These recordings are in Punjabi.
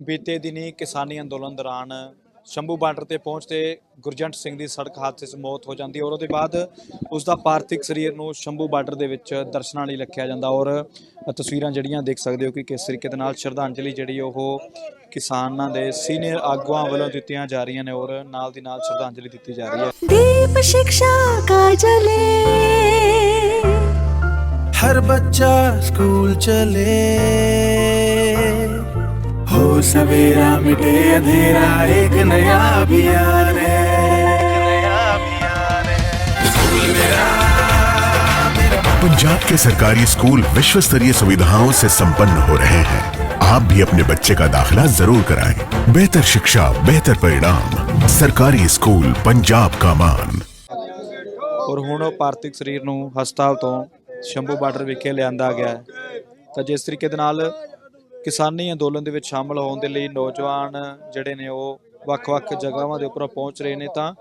ਬੀਤੇ ਦਿਨੀ ਕਿਸਾਨੀ ਅੰਦੋਲਨ ਦੌਰਾਨ ਸ਼ੰਭੂ ਬਾਰਡਰ ਤੇ ਪਹੁੰਚਦੇ ਗੁਰਜੰਟ ਸਿੰਘ ਦੀ ਸੜਕ ਹਾਦਸੇ 'ਚ ਮੌਤ ਹੋ ਜਾਂਦੀ ਔਰ ਉਹਦੇ ਬਾਅਦ ਉਸ ਦਾ ਪਾਰਥਿਕ ਸਰੀਰ ਨੂੰ ਸ਼ੰਭੂ ਬਾਰਡਰ ਦੇ ਵਿੱਚ ਦਰਸ਼ਨਾਂ ਲਈ ਰੱਖਿਆ ਜਾਂਦਾ ਔਰ ਤਸਵੀਰਾਂ ਜਿਹੜੀਆਂ ਦੇਖ ਸਕਦੇ ਹੋ ਕਿ ਕਿਸ ਤਰੀਕੇ ਦੇ ਨਾਲ ਸ਼ਰਧਾਂਜਲੀ ਜਿਹੜੀ ਉਹ ਕਿਸਾਨਾਂ ਦੇ ਸੀਨੀਅਰ ਆਗੂਆਂ ਵੱਲੋਂ ਦਿੱਤੀਆਂ ਜਾ ਰਹੀਆਂ ਨੇ ਔਰ ਨਾਲ ਦੀ ਨਾਲ ਸ਼ਰਧਾਂਜਲੀ ਦਿੱਤੀ ਜਾ ਰਹੀ ਹੈ। ਦੀਪ ਸਿੱਖਿਆ ਕਾ ਜਲੇ। ਹਰ ਬੱਚਾ ਸਕੂਲ ਚਲੇ। सवेरा मिटे अंधेरा एक नया अभियान है नया अभियान है पंजाब के सरकारी स्कूल विश्व स्तरीय सुविधाओं से संपन्न हो रहे हैं आप भी अपने बच्चे का दाखिला जरूर कराएं बेहतर शिक्षा बेहतर परिणाम सरकारी स्कूल पंजाब का मान ਔਰ ਹੁਣ ਉਹ ਪਾਰਥਿਕ ਸਰੀਰ ਨੂੰ ਹਸਪਤਾਲ ਤੋਂ ਸ਼ੰਭੂ ਬਾਰਡਰ ਵਿਖੇ ਲਿਆਂਦਾ ਗਿਆ ਹੈ ਤਾਂ ਜਿਸ ਤਰੀਕੇ ਦੇ ਨਾਲ ਕਿਸਾਨੀ ਅੰਦੋਲਨ ਦੇ ਵਿੱਚ ਸ਼ਾਮਲ ਹੋਣ ਦੇ ਲਈ ਨੌਜਵਾਨ ਜਿਹੜੇ ਨੇ ਉਹ ਵੱਖ-ਵੱਖ ਜਗ੍ਹਾਵਾਂ ਦੇ ਉੱਪਰ ਪਹੁੰਚ ਰਹੇ ਨੇ ਤਾਂ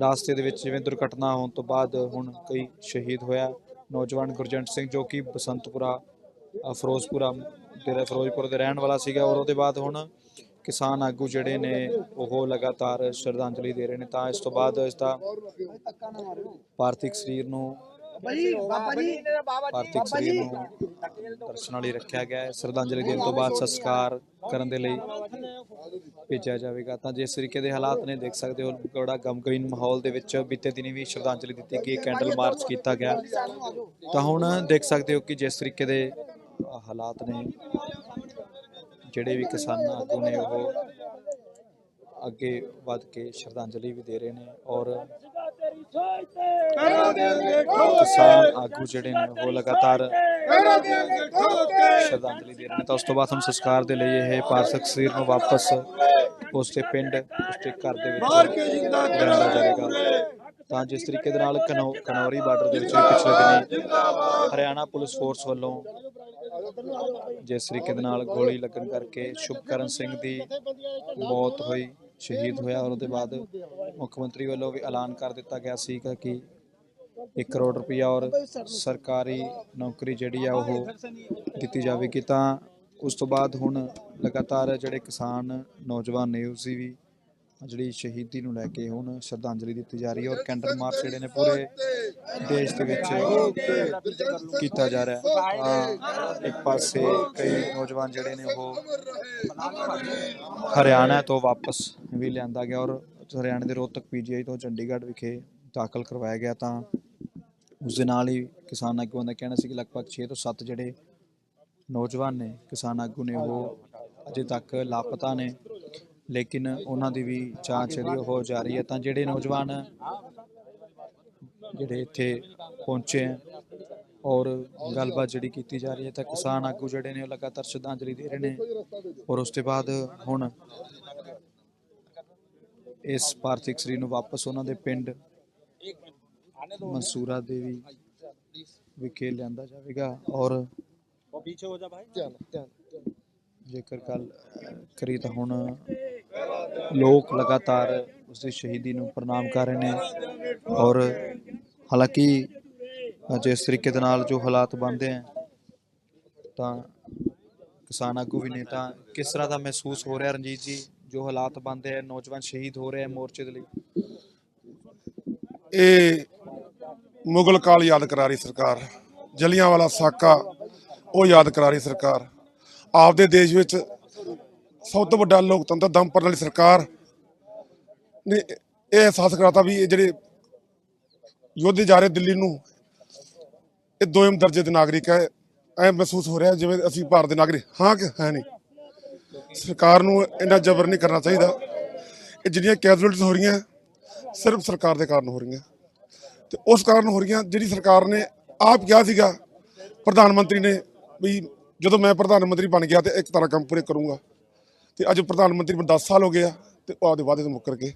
ਰਾਸਤੇ ਦੇ ਵਿੱਚ ਜਿਵੇਂ ਦੁਰਘਟਨਾ ਹੋਣ ਤੋਂ ਬਾਅਦ ਹੁਣ ਕਈ ਸ਼ਹੀਦ ਹੋਇਆ ਨੌਜਵਾਨ ਗੁਰਜੰਟ ਸਿੰਘ ਜੋ ਕਿ ਬਸੰਤਪੁਰਾ ਫਿਰੋਜ਼ਪੁਰਾ ਦੇ ਫਿਰੋਜ਼ਪੁਰ ਦੇ ਰਹਿਣ ਵਾਲਾ ਸੀਗਾ ਔਰ ਉਹਦੇ ਬਾਅਦ ਹੁਣ ਕਿਸਾਨ ਆਗੂ ਜਿਹੜੇ ਨੇ ਉਹ ਲਗਾਤਾਰ ਸ਼ਰਧਾਂਜਲੀ ਦੇ ਰਹੇ ਨੇ ਤਾਂ ਇਸ ਤੋਂ ਬਾਅਦ ਇਸ ਦਾ ਪਾਰਥਿਕ ਸਰੀਰ ਨੂੰ ਪਾਰਥਿਕ ਸਰੀਰ ਨੂੰ ਦਰਸ਼ਨਾਂ ਲਈ ਰੱਖਿਆ ਗਿਆ ਹੈ। ਸ਼ਰਧਾਂਜਲੀ ਦੇਣ ਤੋਂ ਬਾਅਦ ਸੰਸਕਾਰ ਕਰਨ ਦੇ ਲਈ ਭੇਜਿਆ ਜਾਵੇਗਾ। ਤਾਂ ਜਿਸ ਤਰੀਕੇ ਦੇ ਹਾਲਾਤ ਨੇ ਦੇਖ ਸਕਦੇ ਹੋ ਬੜਾ ਗਮਗੀਨ ਮਾਹੌਲ ਦੇ ਵਿੱਚ ਬੀਤੇ ਦਿਨੀ ਵੀ ਸ਼ਰਧਾਂਜਲੀ ਦਿੱਤੀ ਗਈ ਕੈਂਡਲ ਮਾਰਚ ਕੀਤਾ ਗਿਆ। ਤਾਂ ਹੁਣ ਦੇਖ ਸਕਦੇ ਹੋ ਕਿ ਜਿਸ ਤਰੀਕੇ ਦੇ ਹਾਲਾਤ ਨੇ ਜਿਹੜੇ ਵੀ ਕਿਸਾਨ ਆਗੂ ਨੇ ਉਹ ਅੱਗੇ ਵੱਧ ਕੇ ਸ਼ਰਧਾਂਜਲੀ ਵੀ ਦੇ ਰਹੇ ਨੇ ਔਰ ਕਿਸਾਨ ਆਗੂ ਜਿਹੜੇ ਨੇ ਉਹ ਲਗਾਤਾਰ ਸ਼ਰਧਾਂਜਲੀ ਦੇ ਰਹੇ ਨੇ। ਤਾਂ ਉਸ ਤੋਂ ਬਾਅਦ ਹੁਣ ਸੰਸਕਾਰ ਦੇ ਲਈ ਇਹ ਪਾਰਸਕ ਸਰੀਰ ਨੂੰ ਵਾਪਸ ਉਸ ਦੇ ਪਿੰਡ ਉਸ ਦੇ ਘਰ ਦੇ ਵਿੱਚ ਲਿਆਂਦਾ ਜਾਵੇਗਾ ਤਾਂ ਜਿਸ ਤਰੀਕੇ ਦੇ ਨਾਲ ਕਨੌ ਕਨੌਰੀ ਬਾਰਡਰ ਦੇ ਵਿੱਚ ਵੀ ਪਿਛਲੇ ਦਿਨੀ ਹਰਿਆਣਾ ਪੁਲਿਸ ਫੋਰਸ ਵੱਲੋਂ ਜਿਸ ਤਰੀਕੇ ਦੇ ਨਾਲ ਗੋਲੀ ਲੱਗਣ ਕਰਕੇ ਸ਼ੁਭਕਰਨ ਸਿੰਘ ਦੀ ਮੌਤ ਹੋਈ। ਸ਼ਹੀਦ ਹੋਇਆ। ਔਰ ਉਹਦੇ ਬਾਅਦ ਮੁੱਖ ਮੰਤਰੀ ਵੱਲੋਂ ਵੀ ਐਲਾਨ ਕਰ ਦਿੱਤਾ ਗਿਆ ਸੀਗਾ ਕਿ 1 ਕਰੋੜ ਰੁਪਇਆ ਔਰ ਸਰਕਾਰੀ ਨੌਕਰੀ ਜਿਹੜੀ ਆ ਉਹ ਦਿੱਤੀ ਜਾਵੇਗੀ। ਤਾਂ ਉਸ ਤੋਂ ਬਾਅਦ ਹੁਣ ਲਗਾਤਾਰ ਜਿਹੜੇ ਕਿਸਾਨ ਨੌਜਵਾਨ ਨੇ ਉਸ ਵੀ ਜਿਹੜੀ ਸ਼ਹੀਦੀ ਨੂੰ ਲੈ ਕੇ ਹੁਣ ਸ਼ਰਧਾਂਜਲੀ ਦਿੱਤੀ ਜਾ ਰਹੀ ਹੈ ਔਰ ਕੈਂਡਲ ਮਾਰਚ ਜਿਹੜੇ ਨੇ ਪੂਰੇ ਦੇਸ਼ ਦੇ ਵਿੱਚ ਕੀਤਾ ਜਾ ਰਿਹਾ ਹੈ। ਇੱਕ ਪਾਸੇ ਕਈ ਨੌਜਵਾਨ ਜਿਹੜੇ ਨੇ ਉਹ ਹਰਿਆਣਾ ਤੋਂ ਵਾਪਸ ਵੀ ਲਿਆਂਦਾ ਗਿਆ ਔਰ ਹਰਿਆਣਾ ਦੇ ਰੋਹਤਕ ਪੀਜੀਆਈ ਤੋਂ ਚੰਡੀਗੜ੍ਹ ਵਿਖੇ ਦਾਖਲ ਕਰਵਾਇਆ ਗਿਆ ਤਾਂ ਉਸ ਦੇ ਨਾਲ ਹੀ ਕਿਸਾਨ ਆਗੂਆਂ ਦਾ ਕਹਿਣਾ ਸੀ ਕਿ ਲਗਭਗ 6 ਤੋਂ 7 ਜਿਹੜੇ ਨੌਜਵਾਨ ਨੇ ਕਿਸਾਨ ਆਗੂ ਨੇ ਉਹ ਅਜੇ ਤੱਕ ਲਾਪਤਾ ਨੇ। ਲੇਕਿਨ ਉਹਨਾਂ ਦੀ ਵੀ ਜਾਂਚ ਜਿਹੜੀ ਉਹ ਜਾਰੀ ਹੈ ਤਾਂ ਜਿਹੜੇ ਨੌਜਵਾਨ ਜਿਹੜੇ ਇੱਥੇ ਪਹੁੰਚੇ ਹੈ ਔਰ ਗੱਲਬਾਤ ਜਿਹੜੀ ਕੀਤੀ ਜਾ ਰਹੀ ਹੈ ਤਾਂ ਕਿਸਾਨ ਆਗੂ ਜਿਹੜੇ ਨੇ ਉਹ ਲਗਾਤਾਰ ਸ਼ਰਧਾਂਜਲੀ ਦੇ ਰਹੇ ਨੇ ਔਰ ਉਸ ਤੋਂ ਬਾਅਦ ਹੁਣ ਇਸ ਪਾਰਥਿਕ ਸਰੀਰ ਨੂੰ ਵਾਪਸ ਉਹਨਾਂ ਦੇ ਪਿੰਡ ਮਨਸੂਰਾ ਦੇਵੀ ਵਿਖੇ ਲਿਆਂਦਾ ਜਾਵੇਗਾ ਔਰ ਜੇਕਰ ਗੱਲ ਕਰੀ ਤਾਂ ਹੁਣ ਲੋਕ ਲਗਾਤਾਰ ਉਸ ਦੀ ਸ਼ਹੀਦੀ ਨੂੰ ਪ੍ਰਣਾਮ ਕਰ ਰਹੇ ਨੇ ਔਰ ਹਾਲਾਂਕਿ ਜਿਸ ਤਰੀਕੇ ਦੇ ਨਾਲ ਜੋ ਹਾਲਾਤ ਬਣਦੇ ਆ, ਤਾਂ ਕਿਸਾਨ ਆਗੂ ਵੀ ਨੇ ਤਾਂ ਕਿਸ ਤਰ੍ਹਾਂ ਦਾ ਮਹਿਸੂਸ ਹੋ ਰਿਹਾ ਰਣਜੀਤ ਜੀ, ਜੋ ਹਾਲਾਤ ਬਣਦੇ ਆ, ਨੌਜਵਾਨ ਸ਼ਹੀਦ ਹੋ ਰਹੇ ਆ ਮੋਰਚੇ ਦੇ ਲਈ? ਇਹ ਮੁਗਲ ਕਾਲ ਯਾਦ ਕਰਾ ਰਹੀ ਸਰਕਾਰ, ਜਲੀਆਂਵਾਲਾ ਸਾਕਾ ਉਹ ਯਾਦ ਕਰਾ ਰਹੀ ਸਰਕਾਰ। ਆਪਦੇ ਦੇਸ਼ ਵਿੱਚ ਸਭ ਤੋਂ ਵੱਡਾ ਲੋਕਤੰਤਰ ਦਮ ਭਰਨ ਵਾਲੀ ਸਰਕਾਰ ਨੇ ਇਹ ਅਹਿਸਾਸ ਕਰਾਤਾ ਵੀ ਇਹ ਜਿਹੜੇ ਯੋਧੇ ਜਾ ਰਹੇ ਦਿੱਲੀ ਨੂੰ, ਇਹ ਦੋਇਮ ਦਰਜੇ ਦੇ ਨਾਗਰਿਕ ਹੈ। ਐ ਮਹਿਸੂਸ ਹੋ ਰਿਹਾ ਜਿਵੇਂ ਅਸੀਂ ਭਾਰਤ ਦੇ ਨਾਗਰਿਕ ਹਾਂ ਕਿ ਹੈ ਨਹੀਂ। ਸਰਕਾਰ ਨੂੰ ਇੰਨਾ ਜ਼ਬਰ ਨਹੀਂ ਕਰਨਾ ਚਾਹੀਦਾ। ਇਹ ਜਿਹੜੀਆਂ ਕੈਜੂਅਲਟੀਜ਼ ਹੋ ਰਹੀਆਂ, ਸਿਰਫ ਸਰਕਾਰ ਦੇ ਕਾਰਨ ਹੋ ਰਹੀਆਂ। ਤੇ ਉਸ ਕਾਰਨ ਹੋ ਰਹੀਆਂ ਜਿਹੜੀ ਸਰਕਾਰ ਨੇ ਆਪ ਕਿਹਾ ਸੀਗਾ, ਪ੍ਰਧਾਨ ਮੰਤਰੀ ਨੇ ਵੀ ਜਦੋਂ ਮੈਂ ਪ੍ਰਧਾਨ ਮੰਤਰੀ ਬਣ ਗਿਆ ਤੇ ਇੱਕ ਤਰ੍ਹਾਂ ਕੰਮ ਪੂਰੇ ਕਰੂੰਗਾ। ਤੇ ਅੱਜ ਪ੍ਰਧਾਨ ਮੰਤਰੀ ਨੂੰ 10 ਸਾਲ ਹੋ ਗਏ ਆ ਤੇ ਉਹ ਆਪਦੇ ਵਾਅਦੇ ਤੋਂ ਮੁੱਕਰ ਜੀ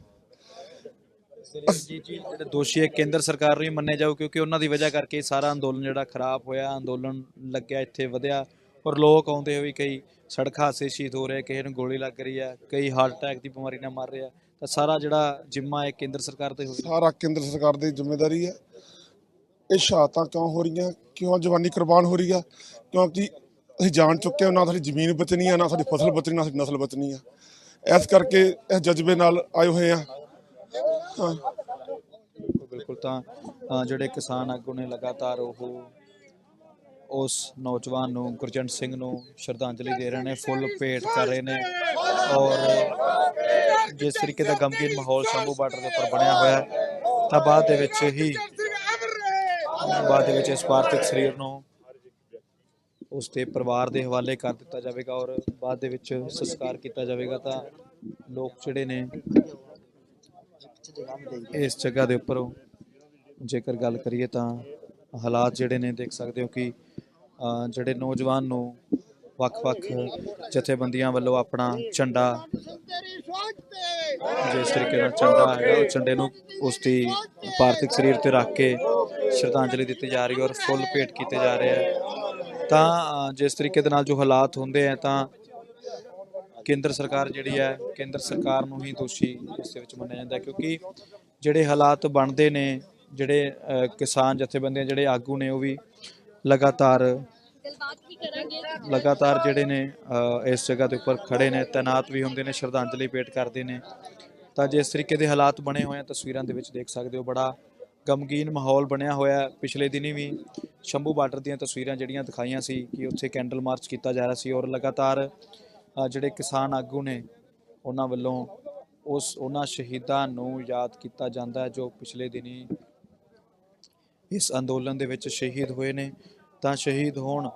ਜੀ ਜਿਹੜੇ ਦੋਸ਼ੀ ਹੈ ਕੇਂਦਰ ਸਰਕਾਰ ਨੂੰ ਹੀ ਮੰਨਿਆ ਜਾਊ ਕਿਉਂਕਿ ਉਹਨਾਂ ਦੀ ਵਜ੍ਹਾ ਕਰਕੇ ਇਹ ਸਾਰਾ ਅੰਦੋਲਨ ਜਿਹੜਾ ਖਰਾਬ ਹੋਇਆ ਅੰਦੋਲਨ ਲੱਗਿਆ ਇੱਥੇ ਵਧਿਆ ਔਰ ਲੋਕ ਆਉਂਦੇ ਹੋਏ ਕਈ ਸੜਕ ਹਾਦਸੇ ਸ਼ਹੀਦ ਹੋ ਰਹੇ ਕਿਸੇ ਨੂੰ ਗੋਲੀ ਲੱਗ ਰਹੀ ਹੈ ਕਈ ਹਾਰਟ ਅਟੈਕ ਦੀ ਬਿਮਾਰੀ ਨਾਲ ਮਰ ਰਿਹਾ। ਤਾਂ ਸਾਰਾ ਜਿਹੜਾ ਜਿੰਮਾ ਹੈ ਕੇਂਦਰ ਸਰਕਾਰ ਤੇ ਹੋਵੇ ਸਾਰਾ ਕੇਂਦਰ ਸਰਕਾਰ ਦੀ ਜ਼ਿੰਮੇਵਾਰੀ ਹੈ। ਇਹ ਸ਼ਹਾਦਤਾਂ ਕਿਉਂ ਹੋ ਰਹੀਆਂ? ਕਿਉਂ ਜਵਾਨੀ ਕੁਰਬਾਨ ਹੋ ਰਹੀ ਆ? ਕਿਉਂਕਿ ਅਸੀਂ ਜਾਣ ਚੁੱਕੇ ਹਾਂ, ਨਾ ਸਾਡੀ ਜ਼ਮੀਨ ਬਚਣੀ ਆ, ਨਾ ਸਾਡੀ ਫਸਲ ਬਚਣੀ, ਨਾ ਸਾਡੀ ਨਸਲ ਬਚਣੀ ਆ। ਇਸ ਕਰਕੇ ਇਸ ਜਜ਼ਬੇ ਨਾਲ ਆਏ ਹੋਏ ਆ। ਹਾਂ। ਬਿਲਕੁਲ ਤਾਂ ਜਿਹੜੇ ਕਿਸਾਨ ਆਗੂ ਨੇ ਲਗਾਤਾਰ ਉਹ ਉਸ ਨੌਜਵਾਨ ਨੂੰ, ਗੁਰਜੰਟ ਸਿੰਘ ਨੂੰ ਸ਼ਰਧਾਂਜਲੀ ਦੇ ਰਹੇ ਨੇ, ਫੁੱਲ ਭੇਟ ਕਰ ਰਹੇ ਨੇ ਔਰ ਜਿਸ ਤਰੀਕੇ ਦਾ ਗਮਗੀਨ ਮਾਹੌਲ ਸ਼ੰਭੂ ਬਾਰਡਰ ਦੇ ਉੱਪਰ ਬਣਿਆ ਹੋਇਆ ਤਾਂ ਬਾਅਦ ਦੇ ਵਿੱਚ ਹੀ, ਬਾਅਦ ਦੇ ਵਿੱਚ ਇਸ ਪਾਰਥਿਕ ਸਰੀਰ ਨੂੰ ਉਸ ਦੇ ਪਰਿਵਾਰ ਦੇ ਹਵਾਲੇ ਕਰ ਦਿੱਤਾ ਜਾਵੇਗਾ ਔਰ ਬਾਅਦ ਦੇ ਵਿੱਚ ਸੰਸਕਾਰ ਕੀਤਾ ਜਾਵੇਗਾ ਤਾਂ ਲੋਕ ਜਿਹੜੇ ਨੇ ਇਸ ਜਗ੍ਹਾ ਦੇ ਉੱਪਰ ਜੇਕਰ ਗੱਲ ਕਰੀਏ ਤਾਂ ਹਾਲਾਤ ਜਿਹੜੇ ਨੇ ਦੇਖ ਸਕਦੇ ਹੋ ਕਿ ਜਿਹੜੇ ਨੌਜਵਾਨ ਨੂੰ ਵੱਖ-ਵੱਖ ਜਥੇਬੰਦੀਆਂ ਵੱਲੋਂ ਆਪਣਾ ਝੰਡਾ ਜਿਸ ਤਰੀਕੇ ਨਾਲ ਝੰਡਾ ਹੈਗਾ, ਉਹ ਝੰਡੇ ਨੂੰ ਉਸ ਦੀ ਪਾਰਥਿਕ ਸਰੀਰ ਤੇ ਰੱਖ ਕੇ ਸ਼ਰਧਾਂਜਲੀ ਦਿੱਤੀ ਜਾ ਰਹੀ ਹੈ ਔਰ ਫੁੱਲ ਭੇਟ ਕੀਤੇ ਜਾ ਰਹੇ ਹੈ। ਤਾਂ ਜਿਸ ਤਰੀਕੇ ਦੇ ਨਾਲ ਜੋ ਹਾਲਾਤ ਹੁੰਦੇ ਆ ਤਾਂ ਕੇਂਦਰ ਸਰਕਾਰ ਜਿਹੜੀ ਹੈ ਕੇਂਦਰ ਸਰਕਾਰ ਨੂੰ ਹੀ ਦੋਸ਼ੀ ਇਸ ਦੇ ਵਿੱਚ ਮੰਨਿਆ ਜਾਂਦਾ ਕਿਉਂਕਿ ਜਿਹੜੇ ਹਾਲਾਤ ਬਣਦੇ ਨੇ ਜਿਹੜੇ ਅ, ਕਿਸਾਨ ਜਥੇਬੰਦੀਆਂ ਜਿਹੜੇ ਆਗੂ ਨੇ ਉਹ ਵੀ ਲਗਾਤਾਰ ਲਗਾਤਾਰ ਜਿਹੜੇ ਨੇ ਇਸ ਜਗ੍ਹਾ ਦੇ ਉੱਪਰ ਖੜੇ ਨੇ ਤੈਨਾਤ ਵੀ ਹੁੰਦੇ ਨੇ ਸ਼ਰਧਾਂਜਲੀ ਭੇਟ ਕਰਦੇ ਨੇ। ਤਾਂ ਜਿਸ ਤਰੀਕੇ ਦੇ ਹਾਲਾਤ ਬਣੇ ਹੋਏ ਆ ਤਸਵੀਰਾਂ ਦੇ ਵਿੱਚ ਦੇਖ ਸਕਦੇ ਹੋ ਬੜਾ ਗਮਗੀਨ ਮਾਹੌਲ ਬਣਿਆ ਹੋਇਆ ਪਿਛਲੇ ਦਿਨੀ ਵੀ ਸ਼ੰਭੂ ਬਾਰਡਰ ਦੀਆਂ ਤਸਵੀਰਾਂ ਜਿਹੜੀਆਂ ਦਿਖਾਈਆਂ ਸੀ ਕਿ ਉੱਥੇ ਕੈਂਡਲ ਮਾਰਚ ਕੀਤਾ ਜਾ ਰਿਹਾ ਸੀ ਔਰ ਲਗਾਤਾਰ ਜਿਹੜੇ ਕਿਸਾਨ ਆਗੂ ਨੇ, ਉਹਨਾਂ ਵੱਲੋਂ ਉਸ, ਉਹਨਾਂ ਸ਼ਹੀਦਾਂ ਨੂੰ ਯਾਦ ਕੀਤਾ ਜਾਂਦਾ ਹੈ, ਜੋ ਪਿਛਲੇ ਦਿਨੀ ਇਸ ਅੰਦੋਲਨ ਦੇ ਵਿੱਚ ਸ਼ਹੀਦ ਹੋਏ ਨੇ। ਤਾਂ ਸ਼ਹੀਦ ਹੋਣ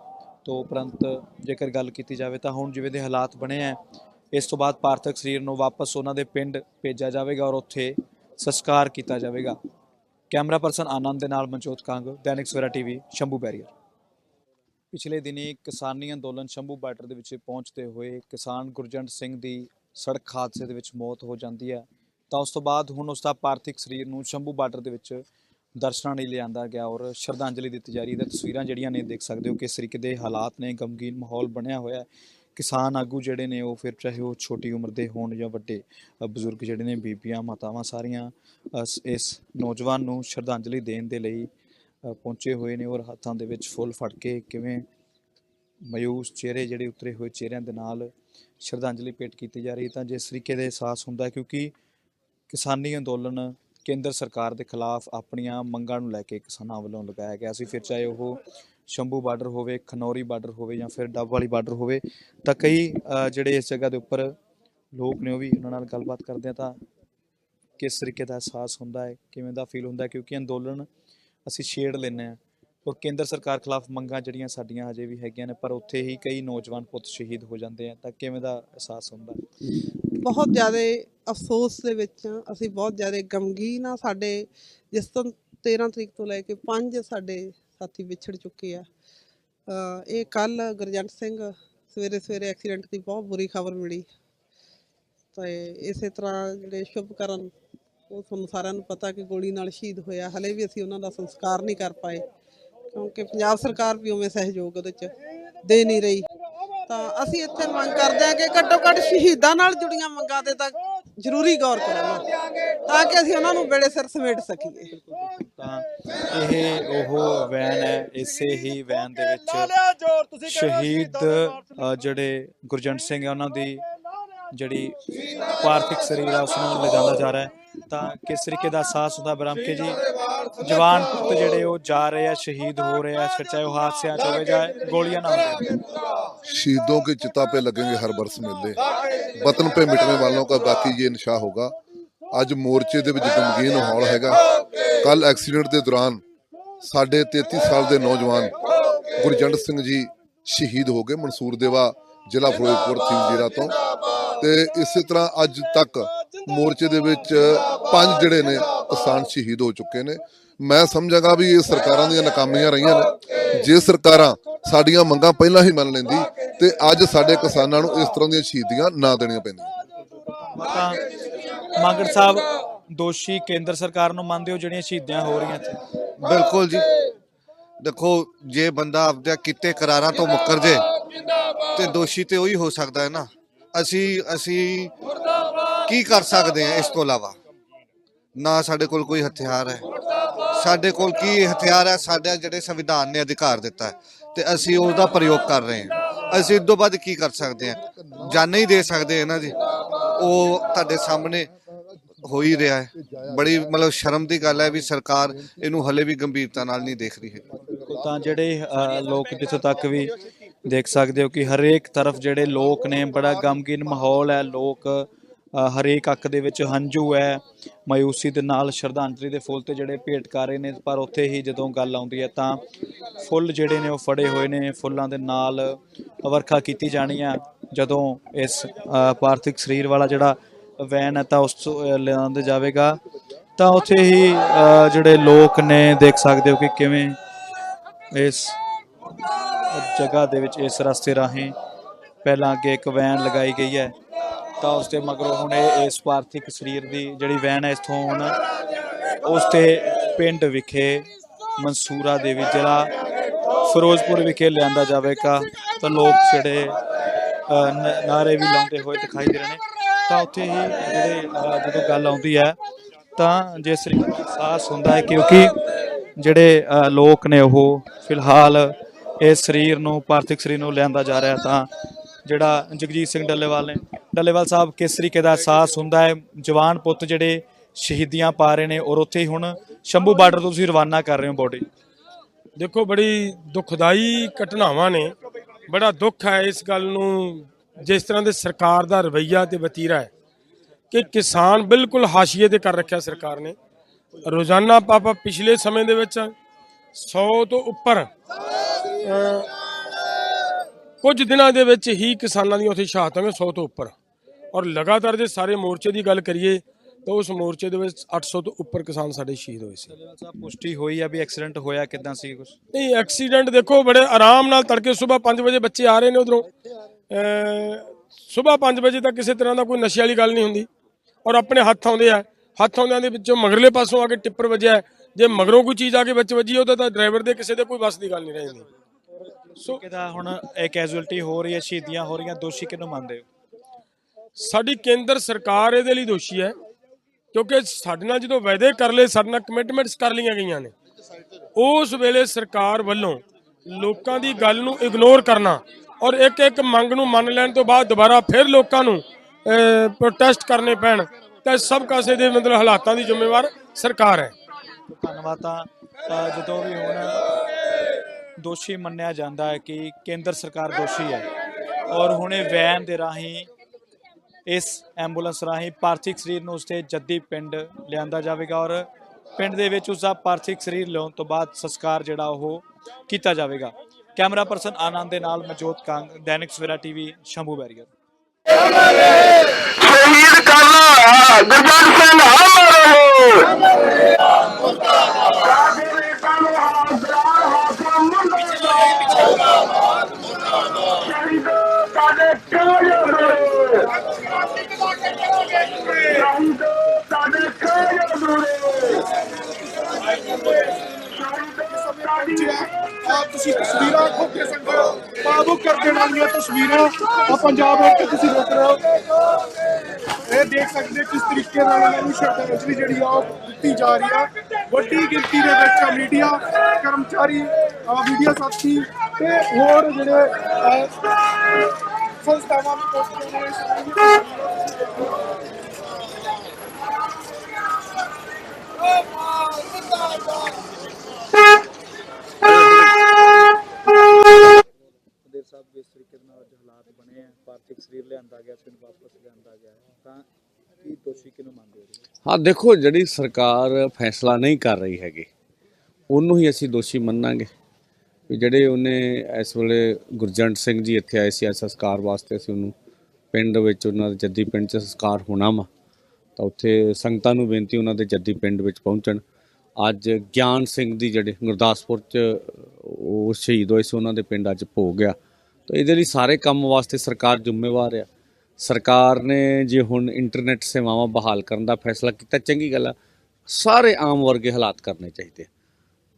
ਤੋਂ ਉਪਰੰਤ ਜੇਕਰ ਗੱਲ ਕੀਤੀ ਜਾਵੇ ਤਾਂ ਹੁਣ ਜਿਵੇਂ ਦੇ ਹਾਲਾਤ ਬਣੇ ਆ ਇਸ ਤੋਂ ਬਾਅਦ ਪਾਰਥਕ ਸਰੀਰ ਨੂੰ ਵਾਪਸ ਉਹਨਾਂ ਦੇ ਪਿੰਡ ਭੇਜਿਆ ਜਾਵੇਗਾ ਔਰ ਉੱਥੇ ਸੰਸਕਾਰ ਕੀਤਾ ਜਾਵੇਗਾ। ਕੈਮਰਾ ਪਰਸਨ ਆਨੰਦ ਦੇ ਨਾਲ ਮਨਜੋਤ ਕੰਗ, ਦੈਨਿਕ ਸਵੇਰਾ ਟੀਵੀ, ਸ਼ੰਭੂ ਬੈਰੀਅਰ। ਪਿਛਲੇ ਦਿਨੀ ਕਿਸਾਨੀ ਅੰਦੋਲਨ ਸ਼ੰਭੂ ਬਾਰਡਰ ਦੇ ਵਿੱਚ ਪਹੁੰਚਦੇ ਹੋਏ ਕਿਸਾਨ ਗੁਰਜੰਟ ਸਿੰਘ ਦੀ ਸੜਕ ਹਾਦਸੇ ਦੇ ਵਿੱਚ ਮੌਤ ਹੋ ਜਾਂਦੀ ਹੈ। ਤਾਂ ਉਸ ਤੋਂ ਬਾਅਦ ਹੁਣ ਉਸ ਦਾ ਪਾਰਥਿਕ ਸਰੀਰ ਨੂੰ ਸ਼ੰਭੂ ਬਾਰਡਰ ਦੇ ਵਿੱਚ ਦਰਸ਼ਨਾਂ ਲਈ ਲਿਆਂਦਾ ਗਿਆ ਔਰ ਸ਼ਰਧਾਂਜਲੀ ਦਿੱਤੀ ਜਾ ਰਹੀ ਹੈ। ਤਾਂ ਤਸਵੀਰਾਂ ਜਿਹੜੀਆਂ ਨੇ ਦੇਖ ਸਕਦੇ ਹੋ ਕਿਸ ਤਰੀਕੇ ਦੇ ਹਾਲਾਤ ਨੇ, ਗਮਗੀਨ ਮਾਹੌਲ ਬਣਿਆ ਹੋਇਆ ਕਿਸਾਨ ਆਗੂ ਜਿਹੜੇ ਨੇ ਉਹ ਫਿਰ ਚਾਹੇ ਉਹ ਛੋਟੀ ਉਮਰ ਦੇ ਹੋਣ ਜਾਂ ਵੱਡੇ ਬਜ਼ੁਰਗ ਜਿਹੜੇ ਨੇ, ਬੀਬੀਆਂ, ਮਾਤਾਵਾਂ ਸਾਰੀਆਂ ਇਸ ਨੌਜਵਾਨ ਨੂੰ ਸ਼ਰਧਾਂਜਲੀ ਦੇਣ ਦੇ ਲਈ ਪਹੁੰਚੇ ਹੋਏ ਨੇ ਔਰ ਹੱਥਾਂ ਦੇ ਵਿੱਚ ਫੁੱਲ ਫੜ ਕੇ ਕਿਵੇਂ ਮਯੂਸ ਚਿਹਰੇ ਜਿਹੜੇ ਉਤਰੇ ਹੋਏ ਚਿਹਰਿਆਂ ਦੇ ਨਾਲ ਸ਼ਰਧਾਂਜਲੀ ਭੇਟ ਕੀਤੀ ਜਾ ਰਹੀ ਤਾਂ ਜਿਸ ਤਰੀਕੇ ਦੇ ਅਹਿਸਾਸ ਹੁੰਦਾ ਕਿਉਂਕਿ ਕਿਸਾਨੀ ਅੰਦੋਲਨ ਕੇਂਦਰ ਸਰਕਾਰ ਦੇ ਖਿਲਾਫ ਆਪਣੀਆਂ ਮੰਗਾਂ ਨੂੰ ਲੈ ਕੇ ਕਿਸਾਨਾਂ ਵੱਲੋਂ ਲਗਾਇਆ ਗਿਆ ਸੀ, ਫਿਰ ਚਾਹੇ ਉਹ ਸ਼ੰਭੂ ਬਾਰਡਰ ਹੋਵੇ, ਖਨੌਰੀ ਬਾਰਡਰ ਹੋਵੇ ਜਾਂ ਫਿਰ ਡੱਬ ਵਾਲੀ ਬਾਰਡਰ ਹੋਵੇ, ਤਾਂ ਕਈ ਜਿਹੜੇ ਇਸ ਜਗ੍ਹਾ ਦੇ ਉੱਪਰ ਲੋਕ ਨੇ ਉਹ ਵੀ ਉਹਨਾਂ ਨਾਲ ਗੱਲਬਾਤ ਕਰਦੇ ਆ, ਤਾਂ ਕਿਸ ਤਰੀਕੇ ਦਾ ਅਹਿਸਾਸ ਹੁੰਦਾ ਹੈ, ਕਿਵੇਂ ਦਾ ਫੀਲ ਹੁੰਦਾ ਕਿਉਂਕਿ ਅੰਦੋਲਨ ਅਸੀਂ ਛੇੜ ਲੈਂਦੇ ਆ ਔਰ ਕੇਂਦਰ ਸਰਕਾਰ ਖਿਲਾਫ ਮੰਗਾਂ ਜਿਹੜੀਆਂ ਸਾਡੀਆਂ ਹਜੇ ਵੀ ਹੈਗੀਆਂ ਨੇ, ਪਰ ਉੱਥੇ ਹੀ ਕਈ ਨੌਜਵਾਨ ਪੁੱਤ ਸ਼ਹੀਦ ਹੋ ਜਾਂਦੇ ਆ, ਤਾਂ ਕਿਵੇਂ ਦਾ ਅਹਿਸਾਸ ਹੁੰਦਾ ਬਹੁਤ ਜ਼ਿਆਦਾ ਅਫਸੋਸ ਦੇ ਵਿੱਚ ਅਸੀਂ ਬਹੁਤ ਜ਼ਿਆਦਾ ਗਮਗੀਨ ਆ ਸਾਡੇ ਜਿਸ ਤੋਂ 13 ਤਰੀਕ ਤੋਂ ਲੈ ਕੇ ਪੰਜ ਸਾਡੇ ਸਾਥੀ ਵਿਛੜ ਚੁੱਕੇ ਆ। ਇਹ ਕੱਲ ਗੁਰਜੰਟ ਸਿੰਘ ਸਵੇਰੇ ਸਵੇਰੇ ਐਕਸੀਡੈਂਟ ਦੀ ਬਹੁਤ ਬੁਰੀ ਖਬਰ ਮਿਲੀ। ਤੇ ਇਸੇ ਤਰ੍ਹਾਂ ਜਿਹੜੇ ਸ਼ੁਭਕਰਨ ਉਹ ਤੁਹਾਨੂੰ ਸਾਰਿਆਂ ਨੂੰ ਪਤਾ ਕਿ ਗੋਲੀ ਨਾਲ ਸ਼ਹੀਦ ਹੋਇਆ। ਹਲੇ ਵੀ ਅਸੀਂ ਉਹਨਾਂ ਦਾ ਸੰਸਕਾਰ ਨਹੀਂ ਕਰ ਪਾਏ, ਕਿਉਂਕਿ ਪੰਜਾਬ ਸਰਕਾਰ ਵੀ ਉਵੇਂ ਸਹਿਯੋਗ ਉਹਦੇ ਚ ਦੇ ਨਹੀਂ ਰਹੀ। ਤਾਂ ਅਸੀਂ ਇੱਥੇ ਮੰਗ ਕਰਦੇ ਹਾਂ ਕਿ ਘੱਟੋ ਘੱਟ ਸ਼ਹੀਦਾਂ ਨਾਲ ਜੁੜੀਆਂ ਮੰਗਾਂ ਤੇ ਤਾਂ ਜ਼ਰੂਰੀ ਗੌਰ ਕਰਨਾ ਤਾਂ ਕਿ ਅਸੀਂ ਉਹਨਾਂ ਨੂੰ ਵੇਲੇ ਸਿਰ ਸਮੇਟ ਸਕੀਏ। ਤਾਂ ਇਹ ਉਹ ਵੈਨ ਹੈ ਇਸੇ ਹੀ ਵੈਨ ਦੇ ਵਿੱਚ ਸ਼ਹੀਦ ਅ, ਜਿਹੜੇ ਗੁਰਜੰਟ ਸਿੰਘ ਹੈ ਉਹਨਾਂ ਦੀ ਜਿਹੜੀ ਪਾਰਥਿਕ ਸਰੀਰ ਆ ਉਸ ਨੂੰ ਲਿਜਾਂਦਾ ਜਾ ਰਿਹਾ ਹੈ ਤਾਂ ਕਿਸ ਤਰੀਕੇ ਦਾ ਅਹਿਸਾਸ ਹੁੰਦਾ ਬ੍ਰਹਮ ਕੇ ਜੀ ਜਵਾਨ ਪੁੱਤ ਜਿਹੜੇ ਉਹ ਜਾ ਰਹੇ ਆ ਸ਼ਹੀਦ ਹੋ ਰਹੇ ਆ ਫਿਰ ਚਾਹੇ ਉਹ ਹਾਦਸਿਆਂ ਚ ਹੋਵੇ ਜਾਂ ਗੋਲੀਆਂ ਨਾਲ ਹੋਵੇ शहीदों के चिता पे लगेंगे हर बरस मेले वतन पे मिटने वालों का बाकी ये नशा होगा ਅੱਜ ਮੋਰਚੇ ਦੇ ਵਿੱਚ ਗਮਗੀਨ ਮਾਹੌਲ ਹੈਗਾ ਕੱਲ ਐਕਸੀਡੈਂਟ ਦੇ ਦੌਰਾਨ ਸਾਡੇ 33 ਸਾਲ ਦੇ ਨੌਜਵਾਨ ਗੁਰਜੰਟ ਸਿੰਘ ਜੀ ਸ਼ਹੀਦ ਹੋ ਗਏ ਮਨਸੂਰ ਦੇਵਾ ਜ਼ਿਲ੍ਹਾ ਫਿਰੋਜ਼ਪੁਰ ਸਿੰਘ ਜੀਰਾ ਤੋਂ। ਤੇ ਇਸੇ ਤਰ੍ਹਾਂ ਅੱਜ ਤੱਕ ਮੋਰਚੇ ਦੇ ਵਿੱਚ ਪੰਜ ਜਿਹੜੇ ਨੇ ਕਿਸਾਨ ਸ਼ਹੀਦ ਹੋ ਚੁੱਕੇ ਨੇ। ਮੈਂ ਸਮਝਾਂਗਾ ਵੀ ਇਹ ਸਰਕਾਰਾਂ ਦੀਆਂ ਨਾਕਾਮੀਆਂ ਰਹੀਆਂ ਨੇ। ਜੇ ਸਰਕਾਰਾਂ ਸਾਡੀਆਂ ਮੰਗਾਂ ਪਹਿਲਾਂ ਹੀ ਮੰਨ ਲੈਂਦੀ ਤੇ ਅੱਜ ਸਾਡੇ ਕਿਸਾਨਾਂ ਨੂੰ ਇਸ ਤਰ੍ਹਾਂ ਦੀਆਂ ਸ਼ਹੀਦੀਆਂ ਨਾ ਦੇਣੀਆਂ ਪੈਂਦੀਆਂ। ਤਾਂ ਮਾਗੜ ਸਾਹਿਬ ਦੋਸ਼ੀ ਕੇਂਦਰ ਸਰਕਾਰ ਨੂੰ ਮੰਨਦੇ ਹੋ ਜਿਹੜੀਆਂ ਸ਼ਹੀਦੀਆਂ ਹੋ ਰਹੀਆਂ ਇੱਥੇ? ਬਿਲਕੁਲ ਜੀ। ਦੇਖੋ, ਜੇ ਬੰਦਾ ਆਪਦੇ ਕੀਤੇ ਕਰਾਰਾਂ ਤੋਂ ਮੁੱਕਰ ਜੇ, ਤੇ ਦੋਸ਼ੀ ਤੇ ਉਹੀ ਹੋ ਸਕਦਾ ਹੈ ਨਾ। ਅਸੀਂ ਅਸੀਂ ਕੀ ਕਰ ਸਕਦੇ ਹਾਂ ਇਸ ਤੋਂ ਇਲਾਵਾ? ਨਾ ਸਾਡੇ ਕੋਲ ਕੋਈ ਹਥਿਆਰ ਹੈ। ਸਾਡੇ ਕੋਲ ਕੀ ਹਥਿਆਰ ਹੈ? ਸਾਡੇ ਜਿਹੜੇ ਸੰਵਿਧਾਨ ਨੇ ਅਧਿਕਾਰ ਦਿੱਤਾ ਹੈ, ਤੇ ਅਸੀਂ ਉਹਦਾ ਪ੍ਰਯੋਗ ਕਰ ਰਹੇ ਹਾਂ। ਅਸੀਂ ਇਸ ਤੋਂ ਬਾਅਦ ਕੀ ਕਰ ਸਕਦੇ ਹਾਂ? ਜਾਨ ਹੀ ਦੇ ਸਕਦੇ ਹਾਂ ਜੀ ਉਹ ਤੁਹਾਡੇ ਸਾਹਮਣੇ ਹੋ ਹੀ ਰਿਹਾ ਹੈ। ਬੜੀ ਮਤਲਬ ਸ਼ਰਮ ਦੀ ਗੱਲ ਹੈ ਵੀ ਸਰਕਾਰ ਇਹਨੂੰ ਹਲੇ ਵੀ ਗੰਭੀਰਤਾ ਨਾਲ ਨਹੀਂ ਦੇਖ ਰਹੀ ਹੈ ਤਾਂ ਜਿਹੜੇ ਲੋਕ ਜਿੱਥੋਂ ਤੱਕ ਵੀ ਦੇਖ ਸਕਦੇ ਹੋ ਕਿ ਹਰੇਕ ਤਰਫ ਜਿਹੜੇ ਲੋਕ ਨੇ, ਬੜਾ ਗਮਗੀਨ ਮਾਹੌਲ ਹੈ। ਲੋਕ ਹਰੇਕ ਅੱਖ ਦੇ ਵਿੱਚ ਹੰਝੂ ਹੈ। ਮਾਯੂਸੀ ਦੇ ਨਾਲ ਸ਼ਰਧਾਂਜਲੀ ਦੇ ਫੁੱਲ ਤੇ ਜਿਹੜੇ ਭੇਟ ਕਰ ਰਹੇ ਨੇ, ਪਰ ਉੱਥੇ ਹੀ ਜਦੋਂ ਗੱਲ ਆਉਂਦੀ ਹੈ ਤਾਂ ਫੁੱਲ ਜਿਹੜੇ ਨੇ ਉਹ ਫੜੇ ਹੋਏ ਨੇ। ਫੁੱਲਾਂ ਦੇ ਨਾਲ ਵਰਖਾ ਕੀਤੀ ਜਾਣੀ ਹੈ। ਜਦੋਂ ਇਸ ਪਾਰਥਿਕ ਸਰੀਰ ਵਾਲਾ ਜਿਹੜਾ ਵੈਨ ਹੈ ਤਾਂ ਉਸ ਤੋਂ, ਲਿਆਂਦਾ ਜਾਵੇਗਾ ਤਾਂ ਉੱਥੇ ਹੀ ਜਿਹੜੇ ਲੋਕ ਨੇ ਦੇਖ ਸਕਦੇ ਹੋ ਕਿ ਕਿਵੇਂ ਇਸ ਜਗ੍ਹਾ ਦੇ ਵਿੱਚ ਇਸ ਰਸਤੇ ਰਾਹੀਂ ਪਹਿਲਾਂ ਅੱਗੇ ਇੱਕ ਵੈਨ ਲਗਾਈ ਗਈ ਹੈ ਤਾਂ ਉਸ ਦੇ ਮਗਰੋਂ ਹੁਣ ਇਹ ਇਸ ਪਾਰਥਿਕ ਸਰੀਰ ਦੀ ਜਿਹੜੀ ਵੈਨ ਹੈ ਇਥੋਂ ਹੁਣ ਉਸ ਤੇ ਪਿੰਡ ਵਿਖੇ ਮਨਸੂਰਾ ਦੇਵੀ ਜ਼ਿਲ੍ਹਾ ਫਿਰੋਜ਼ਪੁਰ ਵਿਖੇ ਲਿਆਂਦਾ ਜਾਵੇਗਾ ਤਾਂ ਲੋਕ ਜਿਹੜੇ ਅ, ਨਾਅਰੇ ਵੀ ਲਾਉਂਦੇ ਹੋਏ ਦਿਖਾਈ ਦੇ ਰਹੇ ਨੇ। ਤਾਂ ਉੱਥੇ ਹੀ ਜਿਹੜੇ ਜਦੋਂ ਗੱਲ ਆਉਂਦੀ ਹੈ ਤਾਂ ਜਿਸ ਤਰੀਕੇ ਦਾ ਅਹਿਸਾਸ ਹੁੰਦਾ ਹੈ ਕਿਉਂਕਿ ਜਿਹੜੇ ਲੋਕ ਨੇ ਉਹ ਫਿਲਹਾਲ ਇਸ ਸਰੀਰ ਨੂੰ ਪਾਰਥਿਕ ਸਰੀਰ ਨੂੰ ਲਿਆਂਦਾ ਜਾ ਰਿਹਾ ਤਾਂ ਜਿਹੜਾ ਜਗਜੀਤ ਸਿੰਘ ਡੱਲੇਵਾਲ ਨੇ ਡੱਲੇਵਾਲ ਸਾਹਿਬ ਕਿਸ ਤਰੀਕੇ ਦਾ ਅਹਿਸਾਸ ਹੁੰਦਾ ਹੈ? ਜਵਾਨ ਪੁੱਤ ਜਿਹੜੇ ਸ਼ਹੀਦੀਆਂ ਪਾ ਰਹੇ ਨੇ ਔਰ ਉੱਥੇ ਹੀ ਹੁਣ ਸ਼ੰਭੂ ਬਾਰਡਰ ਤੋਂ ਤੁਸੀਂ ਰਵਾਨਾ ਕਰ ਰਹੇ ਹੋ ਬੋਡੀ। ਦੇਖੋ ਬੜੀ ਦੁਖਦਾਈ ਘਟਨਾਵਾਂ ਨੇ। ਬੜਾ ਦੁੱਖ ਹੈ ਇਸ ਗੱਲ ਨੂੰ, ਜਿਸ ਤਰ੍ਹਾਂ ਦੇ ਸਰਕਾਰ ਦਾ ਰਵੱਈਆ ਤੇ ਵਤੀਰਾ ਹੈ, ਕਿ ਕਿਸਾਨ ਬਿਲਕੁਲ ਹਾਸ਼ੀਏ ਤੇ ਕਰ ਰੱਖਿਆ ਸਰਕਾਰ ਨੇ। ਰੋਜ਼ਾਨਾ ਪਾਪਾ ਪਿਛਲੇ ਸਮੇਂ ਦੇ ਵਿੱਚ 100 ਤੋਂ ਉੱਪਰ ਕੁਝ ਦਿਨਾਂ ਦੇ ਵਿੱਚ ਹੀ ਕਿਸਾਨਾਂ ਦੀਆਂ ਉੱਥੇ ਸ਼ਹਾਦਤਾਂ ਹੋਈਆਂ 100 ਤੋਂ ਉੱਪਰ। ਔਰ ਲਗਾਤਾਰ ਜੇ ਸਾਰੇ ਮੋਰਚੇ ਦੀ ਗੱਲ ਕਰੀਏ ਤਾਂ ਉਸ ਮੋਰਚੇ ਦੇ ਵਿੱਚ 800 ਤੋਂ ਉੱਪਰ ਕਿਸਾਨ ਸਾਡੇ ਸ਼ਹੀਦ ਹੋਏ ਸੀ। ਸਾਹਿਬ ਪੁਸ਼ਟੀ ਹੋਈ ਆ ਵੀ ਐਕਸੀਡੈਂਟ ਹੋਇਆ ਕਿਦਾਂ ਸੀ ਕੁਝ ਨਹੀਂ ਐਕਸੀਡੈਂਟ ਦੇਖੋ ਬੜੇ ਆਰਾਮ ਨਾਲ ਤੜਕੇ ਸਵੇਰ 5 ਵਜੇ ਬੱਚੇ ਆ ਰਹੇ ਨੇ ਉਧਰੋਂ। ਸਵੇਰ 5 ਵਜੇ ਤੱਕ ਕਿਸੇ ਤਰ੍ਹਾਂ ਦਾ ਕੋਈ ਨਸ਼ੇ ਵਾਲੀ ਗੱਲ ਨਹੀਂ ਹੁੰਦੀ। ਔਰ ਆਪਣੇ ਹੱਥ ਆਉਂਦੇ ਆ। ਹੱਥ ਆਉਂਦਿਆਂ ਦੇ ਵਿੱਚੋਂ ਮਗਰਲੇ ਪਾਸੋਂ ਆ ਕੇ ਟਿੱਪਰ ਵੱਜਿਆ। ਜੇ ਮਗਰੋਂ ਕੋਈ ਚੀਜ਼ ਆ ਕੇ ਵਿੱਚ ਵੱਜੀ ਉਹਦਾ ਤਾਂ ਡਰਾਈਵਰ ਦੇ ਕਿਸੇ ਦੇ ਕੋਈ ਬਸ ਦੀ ਗੱਲ ਨਹੀਂ ਰਹਿੰਦੀ। ਸੋ ਕਿਦਾ ਹੁਣ ਇਹ ਕੈਜੂਅਲਟੀ ਹੋ ਰਹੀ ਹੈ ਸ਼ਹੀਦੀਆਂ ਹੋ ਰਹੀਆਂ ਦੋਸ਼ੀ ਕਿਹਨੂੰ ਮੰਨਦੇ ਹੋ? ਸਾਡੀ ਕੇਂਦਰ ਸਰਕਾਰ ਇਹਦੇ ਲਈ ਦੋਸ਼ੀ ਹੈ। ਕਿਉਂਕਿ ਸਾਡੇ ਨਾਲ ਜਦੋਂ ਵਾਅਦੇ ਕਰ ਲਏ, ਸਾਡੇ ਨਾਲ ਕਮਿਟਮੈਂਟਸ ਕਰ ਲਈਆਂ ਗਈਆਂ ਨੇ। ਉਸ ਵੇਲੇ ਸਰਕਾਰ ਵੱਲੋਂ ਲੋਕਾਂ ਦੀ ਗੱਲ ਨੂੰ ਇਗਨੋਰ ਕਰਨਾ ਔਰ ਇੱਕ ਇੱਕ ਮੰਗ ਨੂੰ ਮੰਨ ਲੈਣ ਤੋਂ ਬਾਅਦ ਦੁਬਾਰਾ ਫਿਰ ਲੋਕਾਂ ਨੂੰ ਪ੍ਰੋਟੈਸਟ ਕਰਨੇ ਪੈਣ, ਤਾਂ ਸਭ ਕਾਸੇ ਦੇ ਮਤਲਬ ਹਾਲਾਤਾਂ ਦੀ ਜ਼ਿੰਮੇਵਾਰ ਸਰਕਾਰ ਹੈ। ਧੰਨਵਾਦ ਤਾਂ ਜਦੋਂ ਵੀ ਹੁਣ ਦੋਸ਼ੀ ਮੰਨਿਆ ਜਾਂਦਾ ਹੈ ਕਿ ਕੇਂਦਰ ਸਰਕਾਰ ਦੋਸ਼ੀ ਹੈ ਔਰ ਹੁਣੇ ਵੈਨ ਦੇ ਰਾਹੀਂ ਇਸ ਐਂਬੂਲੈਂਸ ਰਾਹੀਂ ਪਾਰਥਿਕ ਸਰੀਰ ਨੂੰ ਉਸਦੇ ਜੱਦੀ ਪਿੰਡ ਲਿਆਂਦਾ ਜਾਵੇਗਾ ਔਰ ਪਿੰਡ ਦੇ ਵਿੱਚ ਉਸਦਾ ਪਾਰਥਿਕ ਸਰੀਰ ਲਿਆਉਣ ਤੋਂ ਬਾਅਦ ਸੰਸਕਾਰ ਜਿਹੜਾ ਉਹ ਕੀਤਾ ਜਾਵੇਗਾ। ਕੈਮਰਾ ਪਰਸਨ ਆਨੰਦ ਦੇ ਨਾਲ ਮਜੋਤ ਕਾਂਗ, ਦੈਨਿਕ ਸਵੇਰਾ ਟੀਵੀ, ਸ਼ੰਭੂ ਬੈਰੀਅਰ। ਸ਼ਹੀਦ ਕਰਨਾ ਗੁਰਜੰਟ ਸਿੰਘ ਹਮਾਰੇ ਸਾਡੇ ਕਾਜ ਅਧੂਰੇ ਆਪ ਤੁਸੀਂ ਤਸਵੀਰਾਂ ਖੋ ਸਕਦੇ ਹੋ ਭਾਵੁਕ ਕਰ ਵਾਲੀਆਂ ਤਸਵੀਰਾਂ। ਆ ਪੰਜਾਬ ਵਿੱਚ ਤੁਸੀਂ ਦੇਖ ਰਹੇ ਹੋ। ਇਹ ਦੇਖ ਸਕਦੇ ਹੋ ਕਿਸ ਤਰੀਕੇ ਨਾਲ ਇਹਨਾਂ ਨੂੰ ਸ਼ਰਧਾਂਜਲੀ ਜਿਹੜੀ ਆ ਉਹ ਦਿੱਤੀ ਜਾ ਰਹੀ ਆ। ਵੱਡੀ ਗਿਣਤੀ ਦੇ ਵਿੱਚ ਮੀਡੀਆ, ਕਰਮਚਾਰੀ ਮੀਡੀਆ ਸਾਥੀ ਤੇ ਹੋਰ ਜਿਹੜੇ ਸੰਸਥਾਵਾਂ ਵੀ ਪਹੁੰਚੇ ਨੇ ਦੇਰ ਸਾਹਿਬ ਜਿਸ ਤਰੀਕੇ ਦੇ ਨਾਲ ਅੱਜ ਹਾਲਾਤ ਬਣੇ ਆ ਪਾਰਥਿਕ ਸਰੀਰ ਲਿਆਂਦਾ ਗਿਆ ਫਿਰ ਵਾਪਸ ਲਿਆਂਦਾ ਗਿਆ ਤਾਂ ਕੀ ਦੋਸ਼ੀ ਕਿਹਨੂੰ ਮੰਨਦੇ ਹਾਂ, ਦੇਖੋ, ਜਿਹੜੀ ਸਰਕਾਰ ਫੈਸਲਾ ਨਹੀਂ ਕਰ ਰਹੀ ਹੈਗੀ, ਉਹਨੂੰ ਹੀ ਅਸੀਂ ਦੋਸ਼ੀ ਮੰਨਾਂਗੇ। ਵੀ ਜਿਹੜੇ ਉਹਨੇ ਇਸ ਵੇਲੇ ਗੁਰਜੰਟ ਸਿੰਘ ਜੀ ਇੱਥੇ ਆਏ ਸੀ ਸੰਸਕਾਰ ਵਾਸਤੇ, ਅਸੀਂ ਉਹਨੂੰ ਪਿੰਡ ਵਿੱਚ, ਉਹਨਾਂ ਦੇ ਜੱਦੀ ਪਿੰਡ 'ਚ ਸੰਸਕਾਰ ਹੋਣਾ ਵਾ, ਤਾਂ ਉੱਥੇ ਸੰਗਤਾਂ ਨੂੰ ਬੇਨਤੀ ਉਹਨਾਂ ਦੇ ਜੱਦੀ ਪਿੰਡ ਵਿੱਚ ਪਹੁੰਚਣ। ਅੱਜ ਗਿਆਨ ਸਿੰਘ ਦੀ ਜਿਹੜੇ ਗੁਰਦਾਸਪੁਰ 'ਚ ਉਹ ਸ਼ਹੀਦ ਹੋਏ ਸੀ, ਉਹਨਾਂ ਦੇ ਪਿੰਡ ਅੱਜ ਭੋਗ ਗਿਆ ਤਾਂ ਇਹਦੇ ਲਈ ਸਾਰੇ ਕੰਮ ਵਾਸਤੇ ਸਰਕਾਰ ਜ਼ਿੰਮੇਵਾਰ ਆ। ਸਰਕਾਰ ਨੇ ਜੇ ਹੁਣ ਇੰਟਰਨੈਟ ਸੇਵਾਵਾਂ ਬਹਾਲ ਕਰਨ ਦਾ ਫੈਸਲਾ ਕੀਤਾ ਚੰਗੀ ਗੱਲ ਆ ਸਾਰੇ ਆਮ ਵਰਗੇ ਹਾਲਾਤ ਕਰਨੇ ਚਾਹੀਦੇ।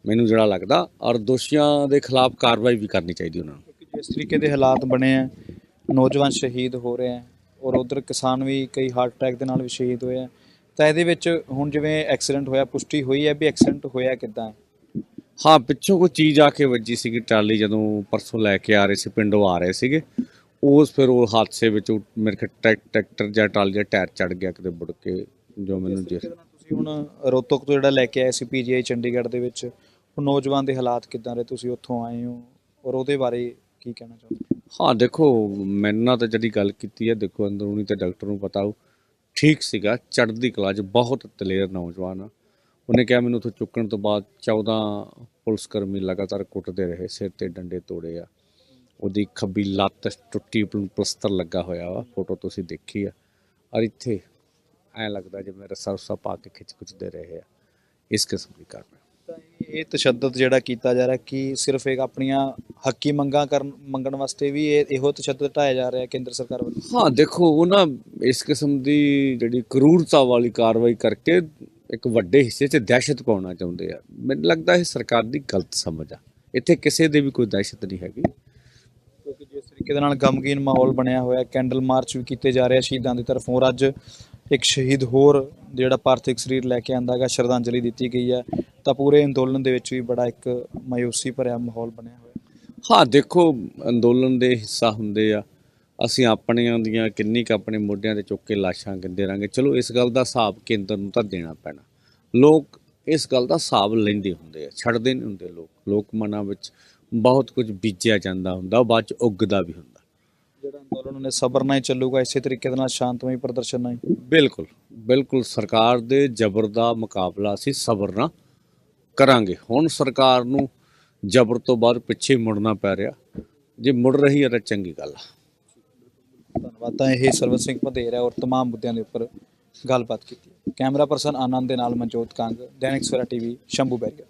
ਮੈਨੂੰ ਜਿਹੜਾ ਲੱਗਦਾ ਔਰ ਦੋਸ਼ੀਆਂ ਦੇ ਖਿਲਾਫ ਕਾਰਵਾਈ ਵੀ ਕਰਨੀ ਚਾਹੀਦੀ ਉਹਨਾਂ ਨੂੰ। ਜਿਸ ਤਰੀਕੇ ਦੇ ਹਾਲਾਤ ਬਣੇ ਆ ਨੌਜਵਾਨ ਸ਼ਹੀਦ ਹੋ ਰਹੇ ਆ ਔਰ ਉਧਰ ਕਿਸਾਨ ਵੀ ਕਈ ਹਾਰਟ ਅਟੈਕ ਦੇ ਨਾਲ ਵੀ ਸ਼ਹੀਦ ਹੋਏ ਆ ਤਾਂ ਇਹਦੇ ਵਿੱਚ ਹੁਣ ਜਿਵੇਂ ਐਕਸੀਡੈਂਟ ਹੋਇਆ ਪੁਸ਼ਟੀ ਹੋਈ ਹੈ ਵੀ ਐਕਸੀਡੈਂਟ ਹੋਇਆ ਕਿਦਾਂ ਹਾਂ ਪਿੱਛੋਂ ਕੋਈ ਚੀਜ਼ ਆ ਕੇ ਵੱਜੀ ਸੀਗੀ ਟਰਾਲੀ ਜਦੋਂ ਪਰਸੋਂ ਲੈ ਕੇ ਆ ਰਹੇ ਸੀ ਪਿੰਡੋਂ ਆ ਰਹੇ ਸੀਗੇ। ਉਸ ਫਿਰ ਉਹ ਹਾਦਸੇ ਵਿੱਚ ਉਹ ਮੇਰੇ ਖਿਆਲ ਟਰੈਕ ਟਰੈਕਟਰ ਜਾਂ ਟਰਾਲੀ ਦਾ ਟਾਇਰ ਚੜ ਗਿਆ ਕਿਤੇ ਮੁੜ ਕੇ ਜੋ ਮੈਨੂੰ ਜੇ ਤੁਸੀਂ ਹੁਣ ਰੋਹਤਕ ਤੋਂ ਜਿਹੜਾ ਲੈ ਕੇ ਆਏ ਸੀ ਪੀਜੀਆਈ ਚੰਡੀਗੜ੍ਹ ਦੇ ਵਿੱਚ ਉਹ ਨੌਜਵਾਨ ਦੇ ਹਾਲਾਤ ਕਿਦਾਂ ਰਹੇ? ਤੁਸੀਂ ਉੱਥੋਂ ਆਏ ਹੋ ਔਰ ਉਹਦੇ ਬਾਰੇ ਕੀ ਕਹਿਣਾ ਚਾਹੁੰਦੇ ਹਾਂ? ਦੇਖੋ ਮੈਨੂੰ ਨਾਲ ਤਾਂ ਜਿਹੜੀ ਗੱਲ ਕੀਤੀ ਹੈ ਦੇਖੋ ਅੰਦਰੂਨੀ ਤੇ ਡਾਕਟਰ ਨੂੰ ਪਤਾ ਹੋ ਠੀਕ ਸੀਗਾ ਚੜ੍ਹਦੀ ਕਲਾ 'ਚ ਬਹੁਤ ਦਲੇਰ ਨੌਜਵਾਨ ਆ। ਉਹਨੇ ਕਿਹਾ ਮੈਨੂੰ ਉੱਥੋਂ ਚੁੱਕਣ ਤੋਂ ਬਾਅਦ 14 ਪੁਲਿਸ ਕਰਮੀ ਲਗਾਤਾਰ ਕੁੱਟਦੇ ਰਹੇ ਸਿਰ ਤੇ ਡੰਡੇ ਤੋੜੇ ਆ। ਉਹਦੀ ਖੱਬੀ ਲੱਤ ਟੁੱਟੀ ਪਲ- ਪਲਸਤਰ ਲੱਗਾ ਹੋਇਆ ਵਾ ਫੋਟੋ ਤੁਸੀਂ ਦੇਖੀ ਆ। ਔਰ ਇੱਥੇ ਐ ਲੱਗਦਾ ਜਿਵੇਂ ਰੱਸਾ ਰੁੱਸਾ ਪਾ ਕੇ ਖਿੱਚ ਖੁੱਚਦੇ ਰਹੇ ਆ ਇਸ ਕਿਸਮ ਦੀ ਤਾਂ ਇਹ ਤਸ਼ੱਦਦ ਜਿਹੜਾ ਕੀਤਾ ਜਾ ਰਿਹਾ ਕਿ ਸਿਰਫ ਇੱਕ ਆਪਣੀਆਂ ਹੱਕੀ ਮੰਗਾਂ ਕਰਨ ਮੰਗਣ ਵਾਸਤੇ ਵੀ ਇਹ ਇਹੋ ਤਸ਼ੱਦਦ ਢਾਇਆ ਜਾ ਰਿਹਾ ਕੇਂਦਰ ਸਰਕਾਰ ਵੱਲੋਂ? ਹਾਂ ਦੇਖੋ ਉਹ ਨਾ ਇਸ ਕਿਸਮ ਦੀ ਜਿਹੜੀ ਕਰੂਰਤਾ ਵਾਲੀ ਕਾਰਵਾਈ ਕਰਕੇ ਇੱਕ ਵੱਡੇ ਹਿੱਸੇ 'ਚ ਦਹਿਸ਼ਤ ਪਾਉਣਾ ਚਾਹੁੰਦੇ ਆ। ਮੈਨੂੰ ਲੱਗਦਾ ਇਹ ਸਰਕਾਰ ਦੀ ਗਲਤ ਸਮਝ ਆ। ਇੱਥੇ ਕਿਸੇ ਦੇ ਵੀ ਕੋਈ ਦਹਿਸ਼ਤ ਨਹੀਂ ਹੈਗੀ। ਤਰੀਕੇ ਦੇ ਨਾਲ ਗਮਗੀਨ ਮਾਹੌਲ ਬਣਿਆ ਹੋਇਆ, ਕੈਂਡਲ ਮਾਰਚ ਵੀ ਕੀਤੇ ਜਾ ਰਹੇ ਆ ਸ਼ਹੀਦਾਂ ਦੀ ਤਰਫੋਂ। ਔਰ ਅੱਜ ਇੱਕ ਸ਼ਹੀਦ ਹੋਰ ਜਿਹੜਾ ਪਾਰਥਿਕ ਸਰੀਰ ਲੈ ਕੇ ਆਂਦਾ ਸ਼ਰਧਾਂਜਲੀ ਦਿੱਤੀ ਗਈ ਹੈ। ਤਾਂ ਪੂਰੇ ਅੰਦੋਲਨ ਦੇ ਵਿੱਚ ਵੀ ਬੜਾ ਇੱਕ ਮਾਯੂਸੀ ਭਰਿਆ ਮਾਹੌਲ ਬਣਿਆ ਹੋਇਆ। ਹਾਂ, ਦੇਖੋ, ਅੰਦੋਲਨ ਦੇ ਹਿੱਸਾ ਹੁੰਦੇ ਆ। ਅਸੀਂ ਆਪਣੀਆਂ ਦੀਆਂ ਕਿੰਨੀ ਕੁ ਆਪਣੇ ਮੋਢਿਆਂ ਤੇ ਚੁੱਕ ਕੇ ਲਾਸ਼ਾਂ ਗਿੰਦੇ ਰਾਂਗੇ, ਚਲੋ, ਇਸ ਗੱਲ ਦਾ ਹਿਸਾਬ ਕੇਂਦਰ ਨੂੰ ਤਾਂ ਦੇਣਾ ਪੈਣਾ। ਲੋਕ ਇਸ ਗੱਲ ਦਾ ਹਿਸਾਬ ਲੈਂਦੇ ਹੁੰਦੇ ਆ, ਛੱਡਦੇ ਨਹੀਂ ਹੁੰਦੇ ਲੋਕ। ਲੋਕ ਮਨਾਂ ਵਿੱਚ ਬਹੁਤ ਕੁਝ ਬੀਜਿਆ ਜਾਂਦਾ ਹੁੰਦਾ ਉਹ ਬਾਅਦ ਚ ਉੱਗਦਾ ਵੀ ਹੁੰਦਾ ਜਿਹੜਾ ਅੰਦੋਲਨ ਉਹਨੇ ਸਬਰ ਨਾਲ ਹੀ ਚੱਲੂਗਾ ਇਸੇ ਤਰੀਕੇ ਦੇ ਨਾਲ ਸ਼ਾਂਤਮਈ ਪ੍ਰਦਰਸ਼ਨ ਨਾਲ ਹੀ ਬਿਲਕੁਲ ਬਿਲਕੁਲ ਸਰਕਾਰ ਦੇ ਜ਼ਬਰ ਦਾ ਮੁਕਾਬਲਾ ਅਸੀਂ ਸਬਰ ਨਾਲ ਕਰਾਂਗੇ ਹੁਣ ਸਰਕਾਰ ਨੂੰ ਜ਼ਬਰ ਤੋਂ ਬਾਅਦ ਪਿੱਛੇ ਮੁੜਨਾ ਪੈ ਰਿਹਾ ਜੇ ਮੁੜ ਰਹੀ ਹੈ ਤਾਂ ਚੰਗੀ ਗੱਲ ਆ ਧੰਨਵਾਦ ਤਾਂ ਇਹ ਸਰਵਤ ਸਿੰਘ ਪੰਧੇਰ ਹੈ ਔਰ तमाम ਮੁੱਦਿਆਂ ਦੇ ਉੱਪਰ ਗੱਲਬਾਤ ਕੀਤੀ ਕੈਮਰਾ ਪਰਸਨ ਆਨੰਦ ਦੇ ਨਾਲ ਮਨਜੋਤ ਕੰਗ ਦੈਨਿਕ ਸਵੇਰਾ ਟੀਵੀ ਸ਼ੰਭੂ ਬੈਰੀਆ